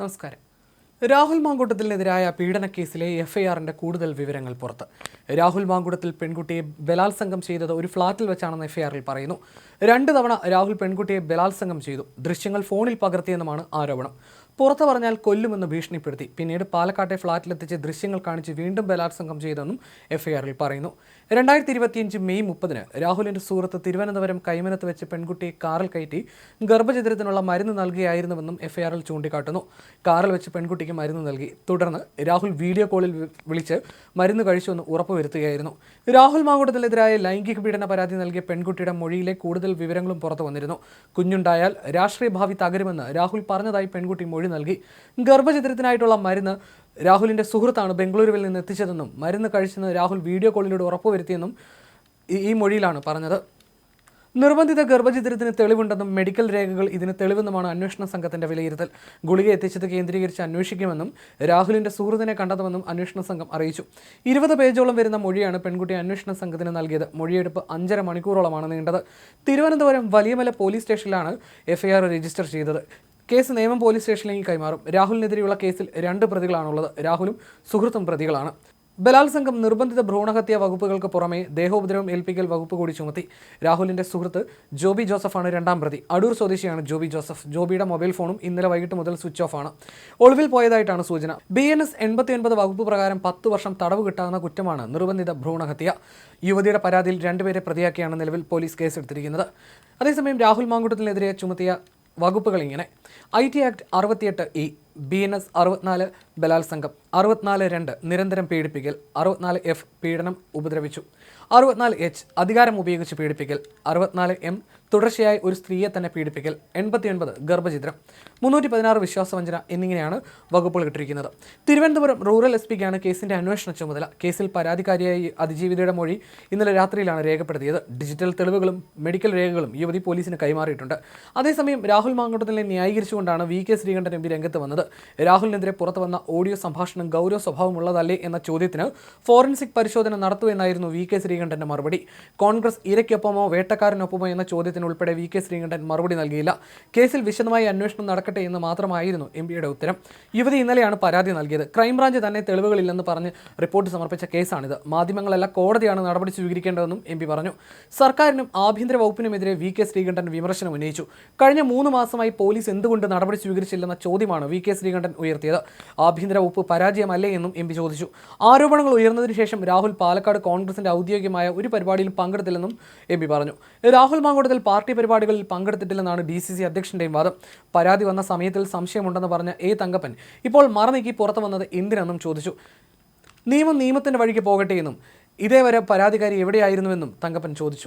നമസ്കാരം. രാഹുൽ മാങ്കൂട്ടത്തിനെതിരായ പീഡനക്കേസിലെ എഫ്ഐആറിന്റെ കൂടുതൽ വിവരങ്ങൾ പുറത്ത്. രാഹുൽ മാങ്കൂട്ടത്തിൽ പെൺകുട്ടിയെ ബലാത്സംഗം ചെയ്തത് ഒരു ഫ്ളാറ്റിൽ വെച്ചാണെന്ന് എഫ്ഐആറിൽ പറയുന്നു. രണ്ട് തവണ രാഹുൽ പെൺകുട്ടിയെ ബലാത്സംഗം ചെയ്തു. ദൃശ്യങ്ങൾ ഫോണിൽ പകർത്തിയെന്നുമാണ് ആരോപണം. പുറത്തു പറഞ്ഞാൽ കൊല്ലുമെന്ന് ഭീഷണിപ്പെടുത്തി. പിന്നീട് പാലക്കാട്ടെ ഫ്ളാറ്റിലെത്തിച്ച് ദൃശ്യങ്ങൾ കാണിച്ച് വീണ്ടും ബലാത്സംഗം ചെയ്തെന്നും എഫ്ഐആറിൽ പറയുന്നു. രണ്ടായിരത്തി ഇരുപത്തിയഞ്ച് മെയ് മുപ്പതിന് രാഹുലിന്റെ സുഹൃത്ത് തിരുവനന്തപുരം കൈമനത്ത് വെച്ച് പെൺകുട്ടിയെ കാറിൽ കയറ്റി ഗർഭചിത്രത്തിനുള്ള മരുന്ന് നൽകുകയായിരുന്നുവെന്നും എഫ്ഐആറിൽ ചൂണ്ടിക്കാട്ടുന്നു. കാറിൽ വെച്ച് പെൺകുട്ടിക്ക് മരുന്ന് നൽകി. തുടർന്ന് രാഹുൽ വീഡിയോ കോളിൽ വിളിച്ച് മരുന്ന് കഴിച്ചുവെന്ന് ഉറപ്പുവരുത്തുകയായിരുന്നു. രാഹുൽ മാങ്കൂട്ടത്തിനെതിരായ ലൈംഗിക പീഡന പരാതി നൽകിയ പെൺകുട്ടിയുടെ മൊഴിയിലെ കൂടുതൽ വിവരങ്ങളും പുറത്തു വന്നിരുന്നു കുഞ്ഞുണ്ടായാൽ രാഷ്ട്രീയ ഭാവി തകരുമെന്ന് രാഹുൽ പറഞ്ഞതായി പെൺകുട്ടി മൊഴി നൽകി. ഗർഭചിത്രത്തിനായിട്ടുള്ള മരുന്ന് രാഹുലിന്റെ സുഹൃത്താണ് ബംഗളൂരുവിൽ നിന്ന് എത്തിച്ചതെന്നും മരുന്ന് കഴിച്ചെന്ന് രാഹുൽ വീഡിയോ കോളിലൂടെ ഉറപ്പുവരുത്തിയെന്നും ഈ- മൊഴിയിലാണ് പറഞ്ഞത്. നിർബന്ധിത ഗർഭചിത്രത്തിന് തെളിവുണ്ടെന്നും മെഡിക്കൽ രേഖകൾ ഇതിന് തെളിവെന്നുമാണ് അന്വേഷണ സംഘത്തിന്റെ വിലയിരുത്തൽ. ഗുളിക എത്തിച്ചത് കേന്ദ്രീകരിച്ച് അന്വേഷിക്കുമെന്നും രാഹുലിന്റെ സുഹൃത്തിനെ കണ്ടെത്തുമെന്നും അന്വേഷണ സംഘം അറിയിച്ചു. ഇരുപത് പേജോളം വരുന്ന മൊഴിയാണ് പെൺകുട്ടി അന്വേഷണ സംഘത്തിന് നൽകിയത്. മൊഴിയെടുപ്പ് അഞ്ചര മണിക്കൂറോളമാണ് നീണ്ടത്. തിരുവനന്തപുരം വലിയമല പോലീസ് സ്റ്റേഷനിലാണ് എഫ്ഐആർ രജിസ്റ്റർ ചെയ്തത്. കേസ് നേമം പോലീസ് സ്റ്റേഷനിലേക്ക് കൈമാറും. രാഹുലിനെതിരെയുള്ള കേസിൽ രണ്ട് പ്രതികളാണുള്ളത്. രാഹുലും സുഹൃത്തും പ്രതികളാണ്. ബലാത്സംഗം നിർബന്ധിത ഭ്രൂണഹത്യ വകുപ്പുകൾക്ക് പുറമെ ദേഹോപദ്രവം ഏൽപ്പിക്കൽ വകുപ്പ് കൂടി ചുമത്തി. രാഹുലിന്റെ സുഹൃത്ത് ജോബി ജോസഫാണ് രണ്ടാം പ്രതി. അടൂർ സ്വദേശിയാണ് ജോബി ജോസഫ്. ജോബിയുടെ മൊബൈൽ ഫോണും ഇന്നലെ വൈകിട്ട് മുതൽ സ്വിച്ച് ഓഫ് ആണ്. ഒളിവിൽ പോയതായിട്ടാണ് സൂചന. ബി എൻ എസ് എൺപത്തി ഒൻപത് വകുപ്പ് പ്രകാരം പത്ത് വർഷം തടവ് കിട്ടാവുന്ന കുറ്റമാണ് നിർബന്ധിത ഭ്രൂണഹത്യ. യുവതിയുടെ പരാതിയിൽ രണ്ടുപേരെ പ്രതിയാക്കിയാണ് നിലവിൽ പോലീസ് കേസെടുത്തിരിക്കുന്നത്. അതേസമയം രാഹുൽ മാങ്കുട്ടത്തിനെതിരെ ചുമത്തിയ വകുപ്പുകൾ ഇങ്ങനെ ഐ ടി ആക്ട് അറുപത്തിയെട്ട് ഇ ബി എൻ എസ് അറുപത്തിനാല് ബലാത്സംഗം. അറുപത്തിനാല് രണ്ട് നിരന്തരം പീഡിപ്പിക്കൽ അറുപത്തിനാല് എഫ് പീഡനം ഉപദ്രവിച്ചു. അറുപത്തിനാല് എച്ച് അധികാരം ഉപയോഗിച്ച് പീഡിപ്പിക്കൽ അറുപത്തിനാല് എം തുടർച്ചയായി ഒരു സ്ത്രീയെ തന്നെ പീഡിപ്പിക്കൽ എൺപത്തിയൊൻപത് ഗർഭചിത്രം. മുന്നൂറ്റി പതിനാറ് വിശ്വാസവഞ്ചന എന്നിങ്ങനെയാണ് വകുപ്പുകൾ ഇട്ടിരിക്കുന്നത്. തിരുവനന്തപുരം റൂറൽ എസ് പിക്കാണ് കേസിന്റെ അന്വേഷണ ചുമതല. കേസിൽ പരാതിക്കാരിയായി അതിജീവിതയുടെ മൊഴി ഇന്നലെ രാത്രിയിലാണ് രേഖപ്പെടുത്തിയത്. ഡിജിറ്റൽ തെളിവുകളും മെഡിക്കൽ രേഖകളും യുവതി പോലീസിന് കൈമാറിയിട്ടുണ്ട്. അതേസമയം രാഹുൽ മാങ്കോട്ടത്തിനെ ന്യായീകരിച്ചുകൊണ്ടാണ് V K Sreekandan M P രംഗത്ത് വന്നത്. രാഹുലിനെതിരെ പുറത്തു വന്ന ഓഡിയോ സംഭാഷണം ഗൗരവ സ്വഭാവമുള്ളതല്ലേ എന്ന ചോദ്യത്തിന് ഫോറൻസിക് പരിശോധന നടത്തുമെന്നായിരുന്നു വി കെ ശ്രീകണ്ഠന്റെ മറുപടി. കോൺഗ്രസ് ഇരയ്ക്കൊപ്പമോ വേട്ടക്കാരനൊപ്പമോ എന്ന ചോദ്യത്തിന് ഉൾപ്പെടെ വി കെ ശ്രീകണ്ഠൻ മറുപടി നൽകിയില്ല. കേസിൽ വിശദമായ അന്വേഷണം നടക്കട്ടെ എന്ന് മാത്രമായിരുന്നു എം പിയുടെ ഉത്തരം. യുവതി ഇന്നലെയാണ് പരാതി നൽകിയത്. ക്രൈംബ്രാഞ്ച് തന്നെ തെളിവുകളില്ലെന്ന് പറഞ്ഞ് റിപ്പോർട്ട് സമർപ്പിച്ച കേസാണിത്. മാധ്യമങ്ങളല്ല കോടതിയാണ് നടപടി സ്വീകരിക്കേണ്ടതെന്നും എം പറഞ്ഞു. സർക്കാരിനും ആഭ്യന്തര വകുപ്പിനുമെതിരെ വി കെ ശ്രീകണ്ഠൻ വിമർശനം ഉന്നയിച്ചു. കഴിഞ്ഞ മൂന്ന് മാസമായി പോലീസ് എന്തുകൊണ്ട് നടപടി സ്വീകരിച്ചില്ലെന്ന ചോദ്യമാണ് വി കെ ശ്രീകണ്ഠൻ ഉയർത്തിയത്. ആഭ്യന്തര വകുപ്പ് പരാജയമല്ലേ എന്നും എം പി ചോദിച്ചു. ആരോപണങ്ങൾ ഉയർന്നതിന് ശേഷം രാഹുൽ പാലക്കാട് കോൺഗ്രസിന്റെ ഔദ്യോഗികമായ ഒരു പരിപാടിയിലും പങ്കെടുത്തില്ലെന്നും എം പി പറഞ്ഞു. രാഹുൽ മാങ്കോട്ടത്തിൽ പാർട്ടി പരിപാടികളിൽ പങ്കെടുത്തിട്ടില്ലെന്നാണ് ഡി സി സി അധ്യക്ഷന്റെയും വാദം. പരാതി വന്ന സമയത്തിൽ സംശയമുണ്ടെന്ന് പറഞ്ഞ എ തങ്കപ്പൻ ഇപ്പോൾ മറനീക്കി പുറത്തു വന്നത് എന്തിനെന്നും ചോദിച്ചു. നിയമം നിയമത്തിന്റെ വഴിക്ക് പോകട്ടെ എന്നും. ഇതേവരെ പരാതിക്കാരി എവിടെയായിരുന്നുവെന്നും തങ്കപ്പൻ ചോദിച്ചു.